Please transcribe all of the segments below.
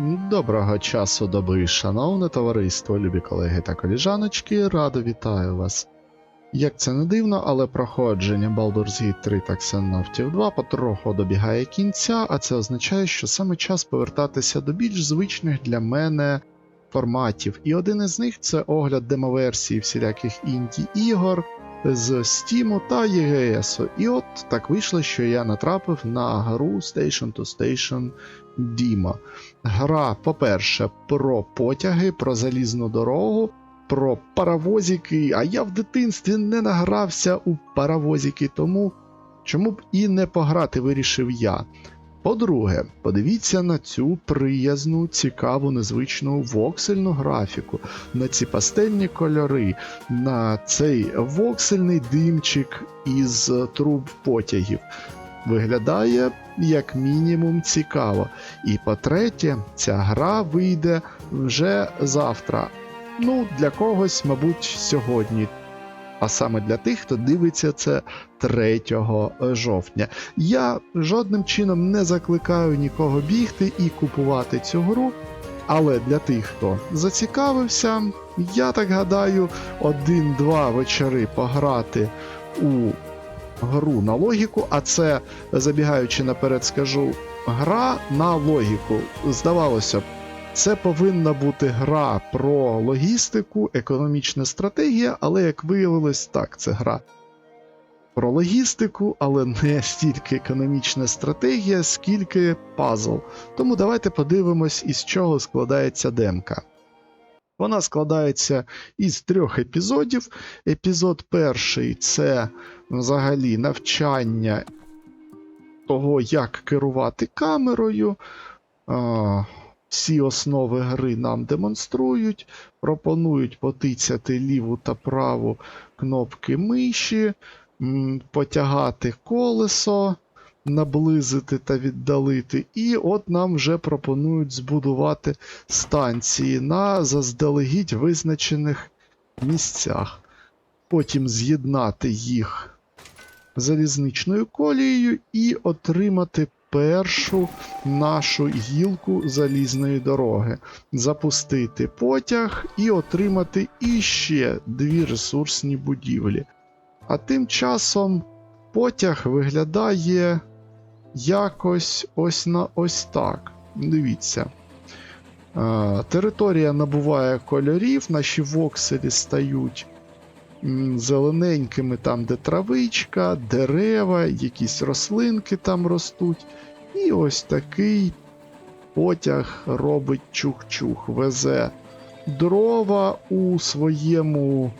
Доброго часу доби, шановне товариство, любі колеги та коліжаночки, радо вітаю вас. Як це не дивно, але проходження Baldur's Gate 3 та Xenoptів 2 потроху добігає кінця, а це означає, що саме час повертатися до більш звичних для мене форматів. І один із них це огляд демоверсії всіляких інді-ігор з Steam та EGS. І от так вийшло, що я натрапив на гру Station to Station Dima. Гра, по-перше, про потяги, про залізну дорогу, про паровозики. А я в дитинстві не награвся у паровозики, тому чому б і не пограти, вирішив я. По-друге, подивіться на цю приязну, цікаву, незвичну воксельну графіку, на ці пастельні кольори, на цей воксельний димчик із труб потягів. Виглядає як мінімум цікаво. І по-третє, ця гра вийде вже завтра. Ну, для когось, мабуть, сьогодні. А саме для тих, хто дивиться це 3 жовтня. Я жодним чином не закликаю нікого бігти і купувати цю гру. Але для тих, хто зацікавився, я так гадаю, один-два вечори пограти у гру на логіку, а це, забігаючи наперед, скажу, гра на логіку. Здавалося б, це повинна бути гра про логістику, економічна стратегія, але як виявилось, так, це гра про логістику, але не стільки економічна стратегія, скільки пазл. Тому давайте подивимось, із чого складається демка. Вона складається із трьох епізодів. Епізод перший це взагалі навчання того, як керувати камерою. Всі основи гри нам демонструють, пропонують потицяти ліву та праву кнопки миші, потягати колесо, наблизити та віддалити. І от нам вже пропонують збудувати станції на заздалегідь визначених місцях. Потім з'єднати їх залізничною колією і отримати першу нашу гілку залізної дороги, запустити потяг і отримати іще дві ресурсні будівлі. А тим часом потяг виглядає якось ось на ось так. Дивіться. Е, Територія набуває кольорів, наші вокселі стають зелененькими там, де травичка, дерева, якісь рослинки там ростуть. І ось такий потяг робить чух-чух, везе дрова у своєму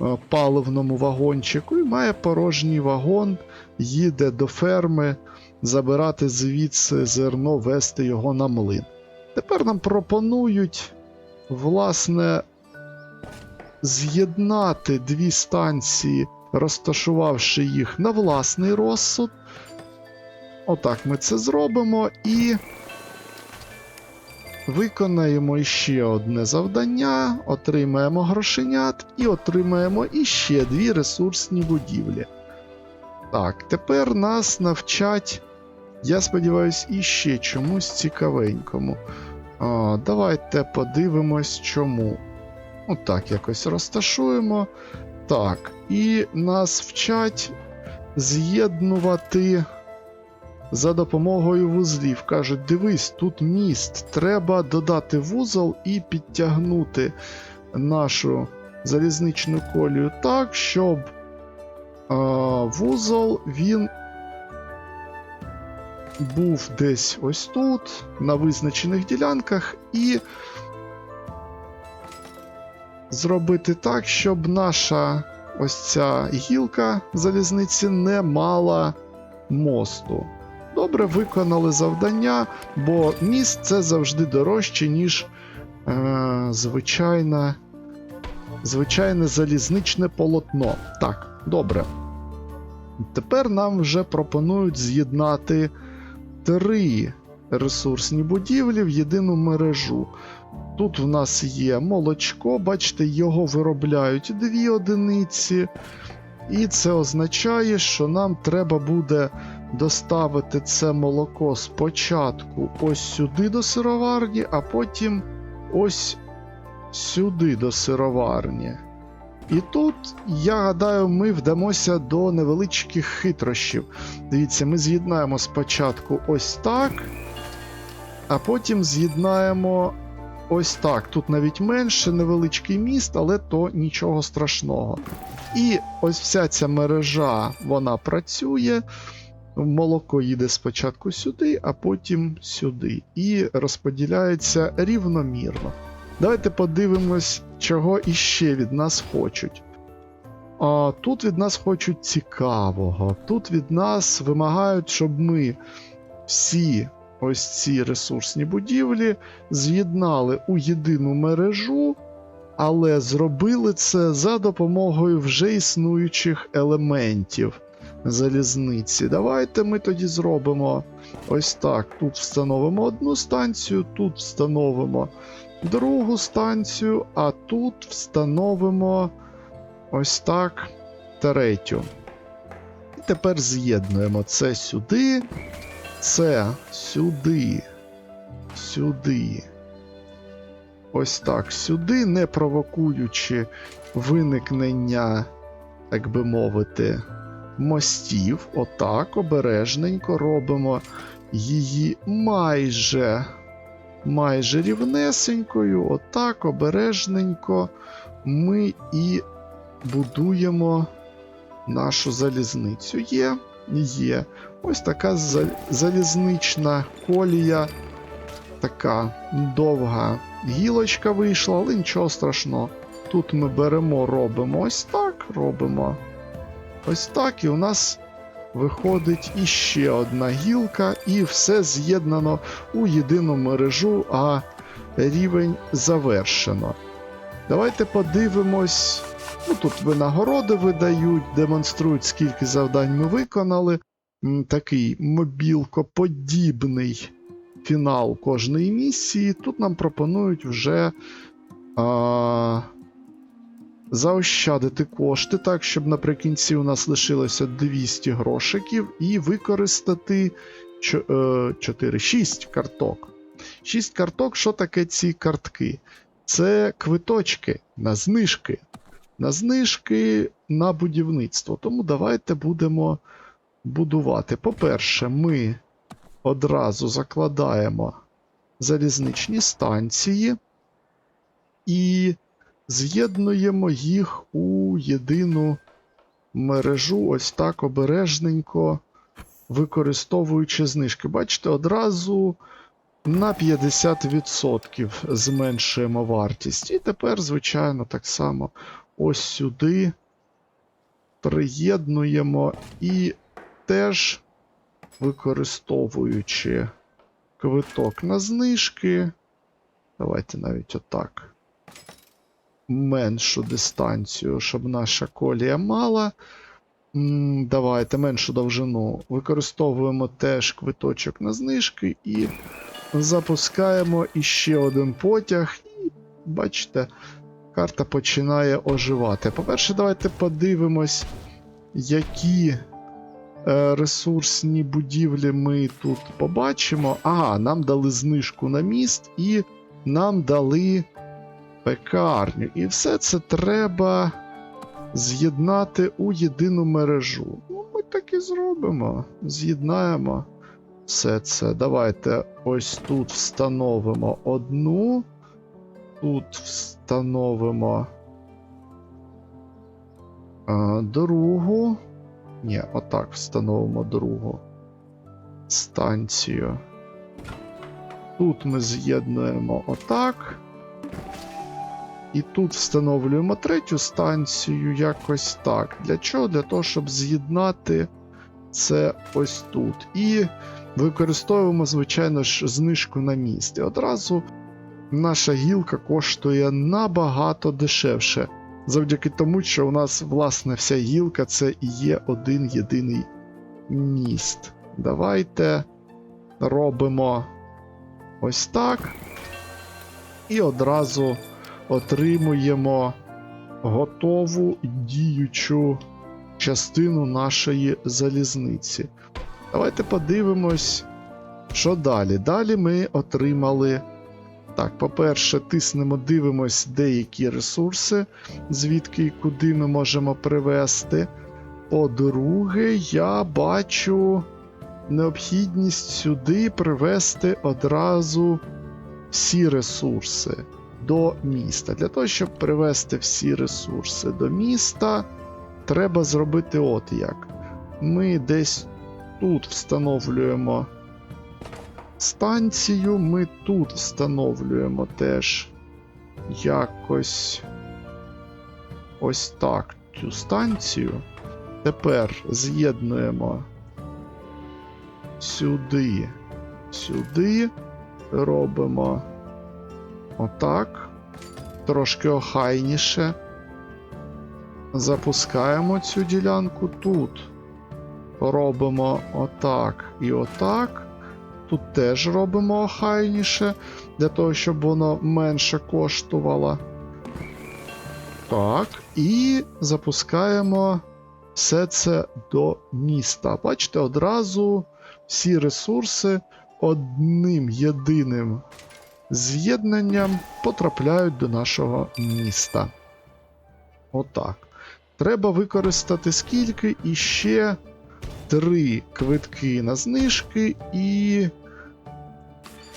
е, паливному вагончику і має порожній вагон, їде до ферми забирати звідси зерно, вести його на млин. Тепер нам пропонують, власне, з'єднати дві станції, розташувавши їх на власний розсуд. Отак ми це зробимо і виконаємо іще одне завдання, отримаємо грошенят і отримаємо іще дві ресурсні будівлі. Так, тепер нас навчать, я сподіваюся, іще чомусь цікавенькому. А, давайте подивимось, чому. Отак якось розташуємо. Так, і нас вчать з'єднувати за допомогою вузлів. Кажуть, дивись, тут міст. Треба додати вузол і підтягнути нашу залізничну колію так, щоб а, вузол він був десь ось тут, на визначених ділянках, і зробити так, щоб наша ось ця гілка залізниці не мала мосту. Добре виконали завдання, бо міст це завжди дорожче, ніж е, звичайне, звичайне залізничне полотно. Так, добре. Тепер нам вже пропонують з'єднати три ресурсні будівлі в єдину мережу. Тут в нас є молочко, бачите, його виробляють дві одиниці. І це означає, що нам треба буде доставити це молоко спочатку ось сюди до сироварні, а потім ось сюди до сироварні. І тут, я гадаю, ми вдамося до невеличких хитрощів. Дивіться, ми з'єднаємо спочатку ось так, а потім з'єднаємо ось так. Тут навіть менше, невеличкий міст, але то нічого страшного. І ось вся ця мережа вона працює. Молоко їде спочатку сюди, а потім сюди. І розподіляється рівномірно. Давайте подивимось, чого іще від нас хочуть. А, Тут від нас хочуть цікавого. Тут від нас вимагають, щоб ми всі ось ці ресурсні будівлі з'єднали у єдину мережу, але зробили це за допомогою вже існуючих елементів залізниці. Давайте ми тоді зробимо ось так. Тут встановимо одну станцію, тут встановимо другу станцію, а тут встановимо ось так третю. І тепер з'єднуємо це сюди, це сюди, сюди. Ось так сюди, не провокуючи виникнення, так би мовити, мостів. Отак обережненько робимо її майже майже рівнесенькою, отак обережненько ми і будуємо нашу залізницю. Є, є. Ось така залізнична колія, така довга гілочка вийшла, але нічого страшного. Тут ми беремо, робимо ось так, робимо ось так, і у нас виходить іще одна гілка, і все з'єднано у єдину мережу, а рівень завершено. Давайте подивимось. Ну, тут винагороди видають, демонструють, скільки завдань ми виконали. Такий мобілкоподібний фінал кожної місії. Тут нам пропонують вже а, заощадити кошти так, щоб наприкінці у нас лишилося 200 грошиків, і використати 4, 6 карток. 6 карток, що таке ці картки? Це квиточки на знижки. На знижки на будівництво. Тому давайте будемо будувати. По-перше, ми одразу закладаємо залізничні станції і з'єднуємо їх у єдину мережу, ось так обережненько використовуючи знижки. Бачите, одразу на 50% зменшуємо вартість. І тепер, звичайно, так само ось сюди приєднуємо і теж використовуючи квиток на знижки. Давайте навіть отак. Меншу дистанцію, щоб наша колія мала. Давайте меншу довжину. Використовуємо теж квиточок на знижки і запускаємо іще один потяг. І бачите, карта починає оживати. По-перше, давайте подивимось, які ресурсні будівлі ми тут побачимо. Ага, нам дали знижку на міст і нам дали пекарню. І все це треба з'єднати у єдину мережу. Ну, ми так і зробимо. З'єднаємо все це. Давайте ось тут встановимо одну. Тут встановимо а, другу. Ні, отак встановимо другу станцію. Тут ми з'єднуємо отак. І тут встановлюємо третю станцію якось так. Для чого? Для того, щоб з'єднати це ось тут. І використовуємо, звичайно ж, знижку на місці. Одразу наша гілка коштує набагато дешевше. Завдяки тому, що у нас, власне, вся гілка це і є один єдиний міст. Давайте робимо ось так. І одразу отримуємо готову діючу частину нашої залізниці. Давайте подивимось, що далі. Далі ми отримали. Так, по-перше, тиснемо, дивимось деякі ресурси, звідки і куди ми можемо привезти. По-друге, я бачу необхідність сюди привезти одразу всі ресурси до міста. Для того, щоб привезти всі ресурси до міста, треба зробити от як. Ми десь тут встановлюємо станцію, ми тут встановлюємо теж якось ось так цю станцію. Тепер з'єднуємо сюди, сюди, робимо отак, трошки охайніше. Запускаємо цю ділянку тут. Робимо отак і отак. Тут теж робимо охайніше, для того, щоб воно менше коштувало. Так, і запускаємо все це до міста. Бачите, одразу всі ресурси одним єдиним з'єднанням потрапляють до нашого міста. Отак. Треба використати скільки і ще три квитки на знижки і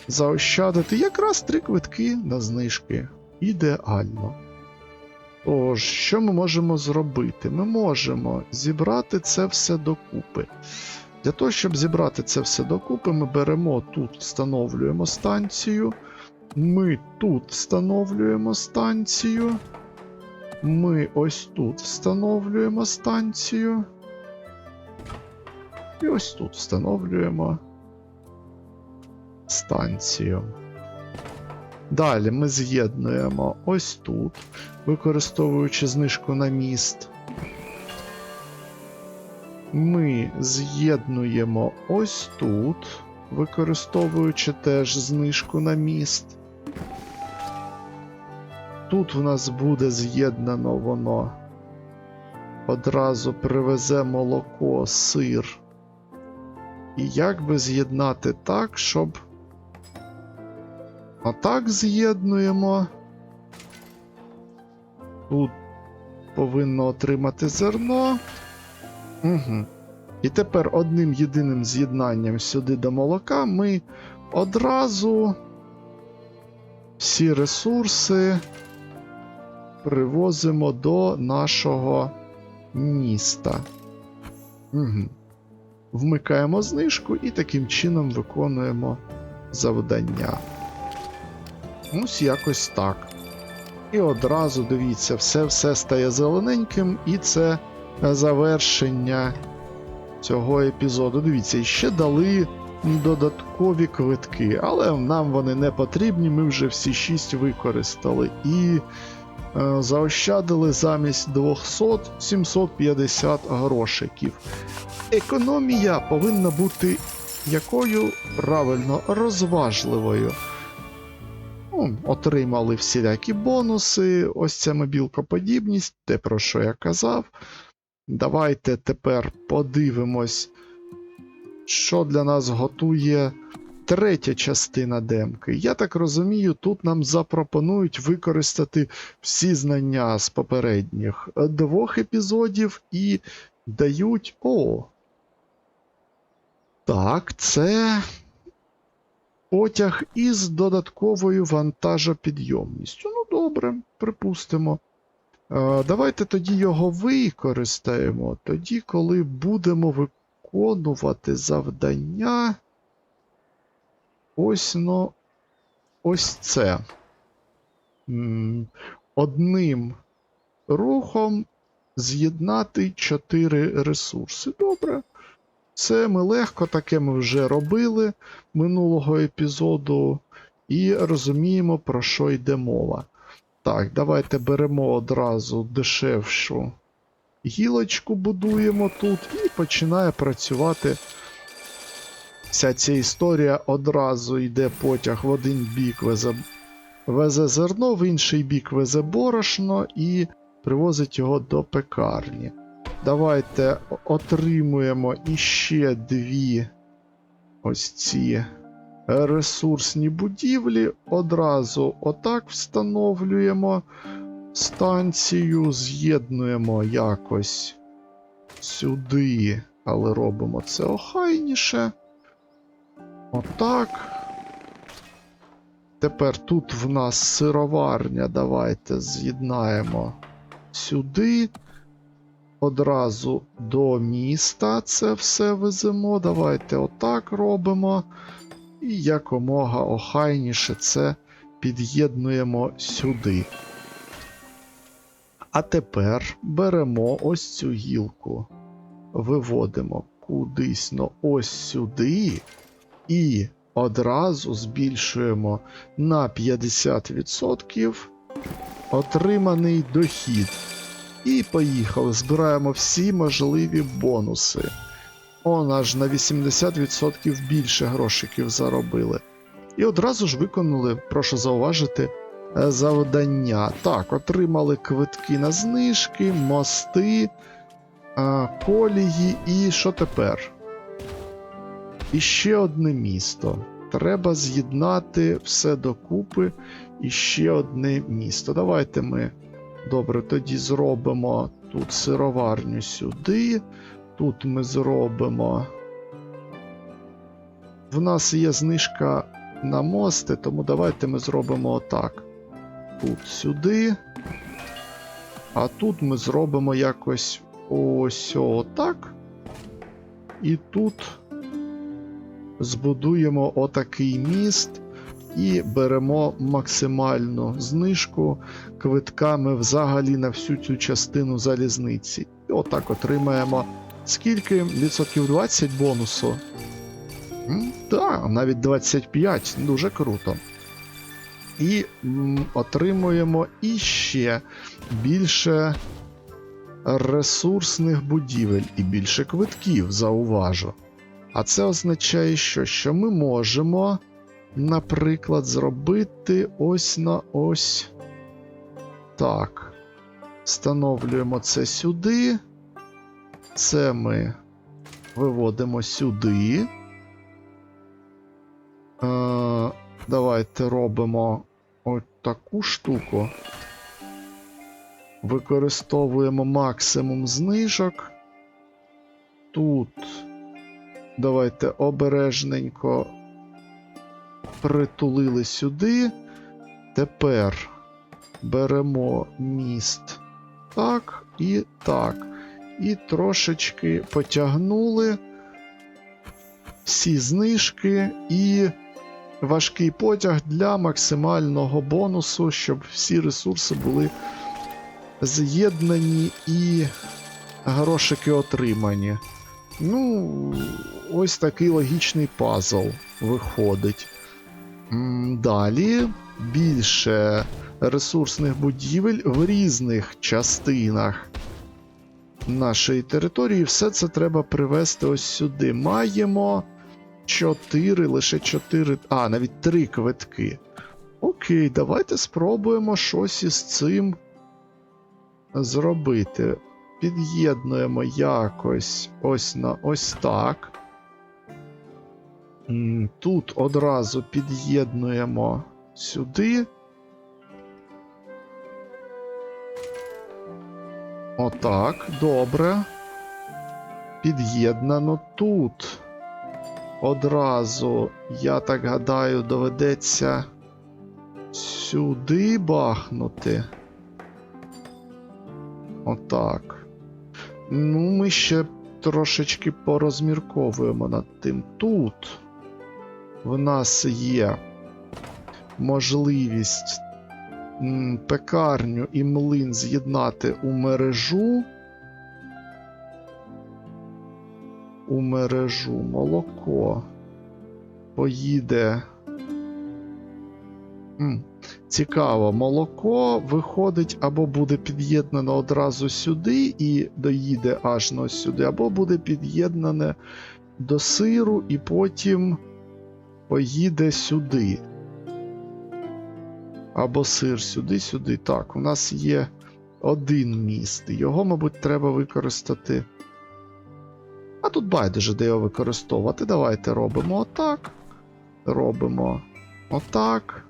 заощадити якраз три квитки на знижки. Ідеально. Тож, що ми можемо зробити? Ми можемо зібрати це все докупи. Для того, щоб зібрати це все докупи, ми беремо тут, встановлюємо станцію. Ми тут встановлюємо станцію. Ми ось тут встановлюємо станцію. І ось тут встановлюємо станцію. Далі ми з'єднуємо ось тут, використовуючи знижку на міст. Ми з'єднуємо ось тут, використовуючи теж знижку на міст. Тут в нас буде з'єднано воно. Одразу привезе молоко, сир. І як би з'єднати так, щоб. Отак з'єднуємо. Тут повинно отримати зерно. Угу. І тепер одним єдиним з'єднанням сюди до молока ми одразу всі ресурси привозимо до нашого міста. Угу. Вмикаємо знижку і таким чином виконуємо завдання. Ось якось так. І одразу дивіться, все-все стає зелененьким, і це завершення цього епізоду. Дивіться, ще дали додаткові квитки, але нам вони не потрібні, ми вже всі шість використали. І е, заощадили замість 200 750 грошиків. Економія повинна бути якою правильно розважливою. Ну, отримали всілякі бонуси, ось ця мобілкоподібність, те, про що я казав. Давайте тепер подивимось, що для нас готує третя частина демки. Я так розумію, тут нам запропонують використати всі знання з попередніх двох епізодів і дають. О! Так, це потяг із додатковою вантажопідйомністю. Ну, добре, припустимо. Е, Давайте тоді його використаємо. Тоді, коли будемо виконувати завдання. Ось ну, ось це. Одним рухом з'єднати чотири ресурси. Добре. Це ми легко, таке ми вже робили минулого епізоду, і розуміємо, про що йде мова. Так, давайте беремо одразу дешевшу гілочку, будуємо тут, і починає працювати. Вся ця історія одразу йде потяг в один бік везе, везе зерно, в інший бік везе борошно і привозить його до пекарні. Давайте отримуємо іще дві ось ці ресурсні будівлі. Одразу отак встановлюємо станцію, з'єднуємо якось сюди, але робимо це охайніше. Отак. Тепер тут в нас сироварня. Давайте з'єднаємо сюди. Одразу до міста це все веземо. Давайте отак робимо. І якомога охайніше це під'єднуємо сюди. А тепер беремо ось цю гілку, виводимо кудись ну, ось сюди і одразу збільшуємо на 50% отриманий дохід. І поїхали. Збираємо всі можливі бонуси. Он аж на 80% більше грошиків заробили. І одразу ж виконали, прошу зауважити, е, завдання. Так, отримали квитки на знижки, мости, а, колії і що тепер? І ще одне місто. Треба з'єднати все докупи і ще одне місто. Давайте ми. Добре, тоді зробимо тут сироварню сюди. Тут ми зробимо. В нас є знижка на мости, тому давайте ми зробимо отак. Тут сюди. А тут ми зробимо якось ось отак. І тут збудуємо отакий міст і беремо максимальну знижку квитками взагалі на всю цю частину залізниці. І отак отримаємо скільки? Відсотків 20 бонусу. Так, навіть 25, дуже круто. І отримуємо іще більше ресурсних будівель і більше квитків, зауважу. А це означає, що, що ми можемо, наприклад, зробити ось на ось так. Встановлюємо це сюди. Це ми виводимо сюди. Е, давайте робимо ось таку штуку. Використовуємо максимум знижок. Тут давайте обережненько притулили сюди. Тепер беремо міст так і так. І трошечки потягнули всі знижки і важкий потяг для максимального бонусу, щоб всі ресурси були з'єднані і грошики отримані. Ну, ось такий логічний пазл виходить. Далі більше ресурсних будівель в різних частинах нашої території. Все це треба привезти ось сюди. Маємо 4, лише 4, а, навіть 3 квитки. Окей, давайте спробуємо щось із цим зробити. Під'єднуємо якось ось на ось так. Тут одразу під'єднуємо сюди. Отак, добре. Під'єднано тут. Одразу, я так гадаю, доведеться сюди бахнути. Отак. Ну, ми ще трошечки порозмірковуємо над тим. Тут в нас є можливість пекарню і млин з'єднати у мережу. У мережу молоко поїде. М, Цікаво, молоко виходить або буде під'єднано одразу сюди і доїде аж на сюди, або буде під'єднане до сиру і потім поїде сюди. Або сир сюди, сюди. Так, у нас є один міст. Його, мабуть, треба використати. А тут байдуже, де його використовувати. Давайте робимо отак. Робимо отак.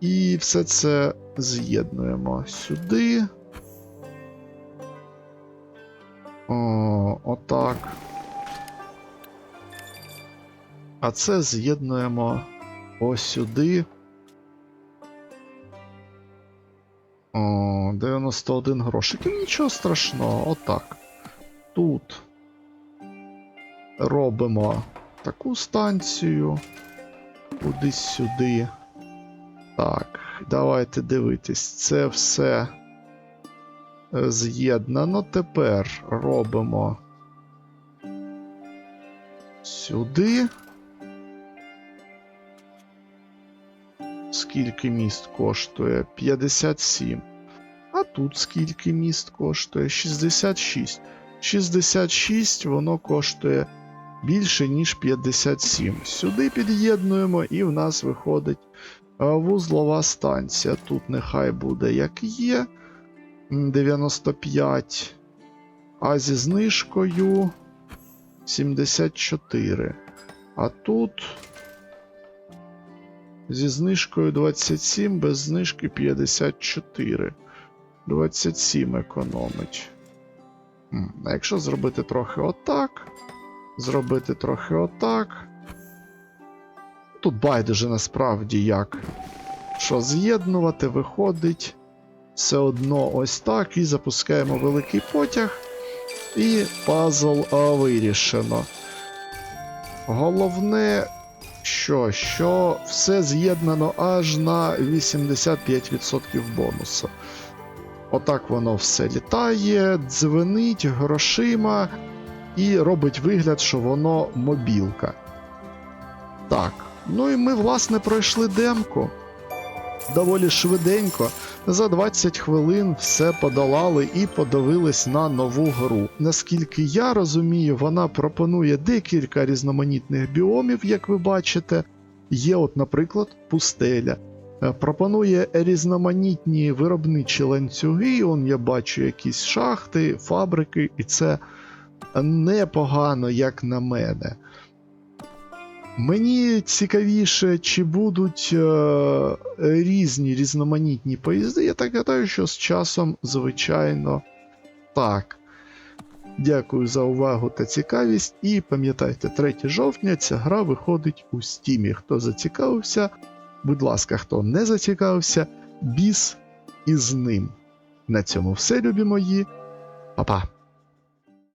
І все це з'єднуємо сюди. О, отак. А це з'єднуємо ось сюди. О, 91 грошик. Нічого страшного, отак. Тут робимо таку станцію. Кудись сюди. Так, давайте дивитись. Це все з'єднано. Тепер робимо сюди. Скільки міст коштує? 57. А тут скільки міст коштує? 66. 66 воно коштує більше, ніж 57. Сюди під'єднуємо, і в нас виходить е, вузлова станція. Тут нехай буде як є. 95. А зі знижкою 74. А тут зі знижкою 27, без знижки 54. 27 економить. А якщо зробити трохи отак, зробити трохи отак. Тут байдуже насправді як. Що з'єднувати, виходить все одно ось так. І запускаємо великий потяг. І пазл вирішено. Головне, що, що все з'єднано аж на 85% бонусу. Отак воно все літає, дзвенить грошима і робить вигляд, що воно мобілка. Так, ну і ми, власне, пройшли демку. Доволі швиденько. За 20 хвилин все подолали і подивились на нову гру. Наскільки я розумію, вона пропонує декілька різноманітних біомів, як ви бачите. Є, от, наприклад, пустеля. Е, Пропонує різноманітні виробничі ланцюги. Он я бачу якісь шахти, фабрики, і це непогано, як на мене. Мені цікавіше, чи будуть е, різні різноманітні поїзди. Я так гадаю, що з часом, звичайно, так. Дякую за увагу та цікавість. І пам'ятайте, 3 жовтня ця гра виходить у стімі. Хто зацікавився, будь ласка, хто не зацікавився, біс із ним. На цьому все, любі мої. Па-па.